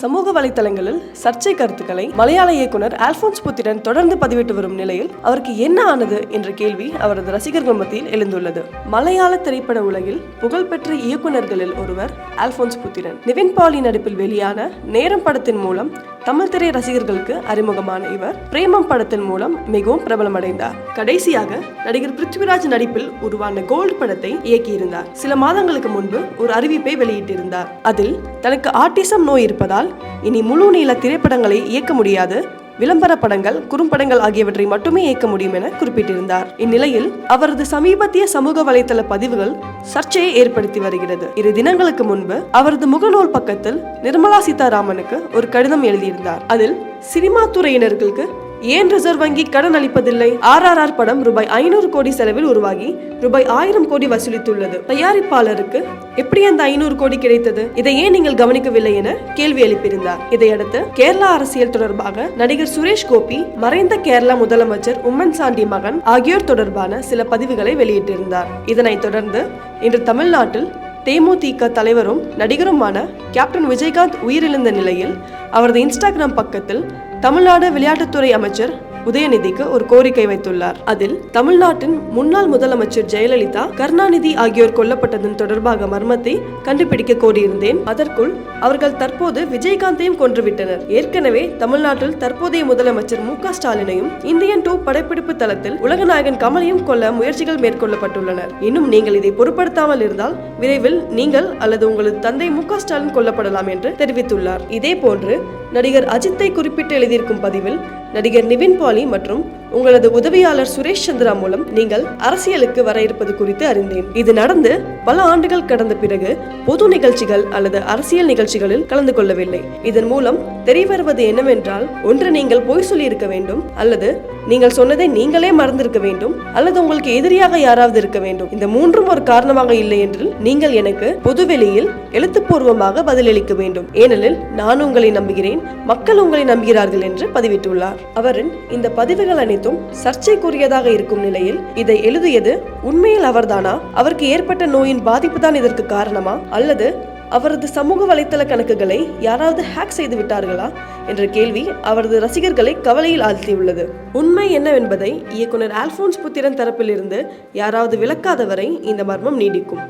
சமூக வலைத்தளங்களில் சர்ச்சை கருத்துக்களை மலையாள இயக்குனர் ஆல்போன்ஸ் புத்திரன் தொடர்ந்து பதிவிட்டு வரும் நிலையில் அவருக்கு என்ன ஆனது என்ற கேள்வி அவரது ரசிகர்கள் மத்தியில் எழுந்துள்ளது. மலையாள திரைப்பட உலகில் புகழ்பெற்ற இயக்குனர்களில் ஒருவர் ஆல்போன்ஸ் புத்திரன். நிவின் பாலி நடிப்பில் வெளியான நேரம் படத்தின் மூலம் தமிழ் திரை ரசிகர்களுக்கு அறிமுகமான இவர் பிரேமம் படத்தின் மூலம் மிகவும் பிரபலமடைந்தார். கடைசியாக நடிகர் பிருத்விராஜ் நடிப்பில் உருவான கோல்டு படத்தை இயக்கியிருந்தார். சில மாதங்களுக்கு முன்பு ஒரு அறிவிப்பை வெளியிட்டிருந்தார். அதில் தனக்கு ஆட்டிசம் நோய் இருப்பதால் இனி முழு நீள திரைப்படங்களை இயக்க முடியாது விளம்பர படங்கள் குறும்படங்கள் ஆகியவற்றை மட்டுமே இயக்க முடியும் என குறிப்பிட்டிருந்தார். இந்நிலையில் அவரது சமீபத்திய சமூக வலைதள பதிவுகள் சர்ச்சையை ஏற்படுத்தி வருகிறது. இரு தினங்களுக்கு முன்பு அவரது முகநூல் பக்கத்தில் நிர்மலா சீதாராமனுக்கு ஒரு கடிதம் எழுதியிருந்தார். அதில் சினிமா துறையினர்களுக்கு ஏன் ரிசர்வ் வங்கி கடன் அளிப்பதில்லை? ஆர்ஆர்ஆர் படம் ரூபாய் ஐநூறு கோடி செலவில் உருவாகி ரூபாய் ஆயிரம் கோடி வசூலித்துள்ளது. தயாரிப்பாளருக்கு எப்படி அந்த ஐநூறு கோடி கிடைத்தது? இதை ஏன் நீங்கள் கவனிக்கவில்லை என கேள்வி எழுப்பியிருந்தார். இதையடுத்து கேரளா அரசியல் தொடர்பாக நடிகர் சுரேஷ் கோபி மறைந்த கேரளா முதலமைச்சர் உம்மன் சாண்டி மகன் ஆகியோர் தொடர்பான சில பதிவுகளை வெளியிட்டிருந்தார். இதனைத் தொடர்ந்து இன்று தமிழ்நாட்டில் தேமுதிக தலைவரும் நடிகருமான கேப்டன் விஜயகாந்த் உயிரிழந்த நிலையில் அவரது இன்ஸ்டாகிராம் பக்கத்தில் தமிழ்நாடு விளையாட்டுத்துறை அமைச்சர் உதயநிதிக்கு ஒரு கோரிக்கை வைத்துள்ளார். அதில் தமிழ்நாட்டின் முன்னாள் முதலமைச்சர் ஜெயலலிதா கருணாநிதி ஆகியோர் கொல்லப்பட்டதன் தொடர்பாக மர்மத்தை கண்டுபிடிக்க கோரியிருந்தேன். அதற்குள் அவர்கள் தற்போது விஜயகாந்தையும் கொன்றுவிட்டனர். ஏற்கனவே தமிழ்நாட்டில் தற்போதைய முதலமைச்சர் மு க ஸ்டாலினையும் இந்தியன் டூ படப்பிடிப்பு தளத்தில் உலகநாயகன் கமலையும் கொல்ல முயற்சிகள் மேற்கொள்ளப்பட்டுள்ளனர். இன்னும் நீங்கள் இதை பொருட்படுத்தாமல் இருந்தால் விரைவில் நீங்கள் அல்லது உங்களது தந்தை மு ஸ்டாலின் கொல்லப்படலாம் என்று தெரிவித்துள்ளார். இதே போன்று நடிகர் அஜித்தை குறிப்பிட்டு எழுதியிருக்கும் பதிவில் நடிகர் நிவின் பாலி மற்றும் உங்களது உதவியாளர் சுரேஷ் சந்திரா மூலம் நீங்கள் அரசியலுக்கு வர இருப்பது குறித்து அறிந்தேன். இது நடந்து பல ஆண்டுகள் கடந்த பிறகு பொது நிகழ்ச்சிகள் அல்லது அரசியல் நிகழ்ச்சிகளில் கலந்து கொள்ளவில்லை. இதன் மூலம் தெரியவருவது என்னவென்றால் ஒன்று நீங்கள் பொய் சொல்லியிருக்க வேண்டும் அல்லது நீங்கள் சொன்னதை நீங்களே மறந்திருக்க வேண்டும் அல்லது உங்களுக்கு எதிரியாக யாராவது இருக்க வேண்டும். இந்த மூன்றும் ஒரு காரணமாக இல்லை என்று நீங்கள் எனக்கு பொதுவெளியில் எழுத்துப்பூர்வமாக பதிலளிக்க வேண்டும். ஏனெனில் நான் உங்களை நம்புகிறேன் மக்கள் உங்களை நம்புகிறார்கள் என்று பதிவிட்டுள்ளார். அவரின் இந்த பதிவுகள் அனைத்தும் சர்ச்சைக்குரியதாக இருக்கும் நிலையில் இதை எழுதியது உண்மையில் அவர்தானா? அவருக்கு ஏற்பட்ட நோயின் பாதிப்பு தான் இதற்கு காரணமா? அல்லது அவரது சமூக வலைத்தள கணக்குகளை யாராவது ஹேக் செய்து விட்டார்களா? என்ற கேள்வி அவரது ரசிகர்களை கவலையில் ஆழ்த்தியுள்ளது. உண்மை என்னவென்பதை இயக்குனர் ஆல்போன்ஸ் புத்திரன் தரப்பிலிருந்து யாராவது விளக்காதவரை இந்த மர்மம் நீடிக்கும்.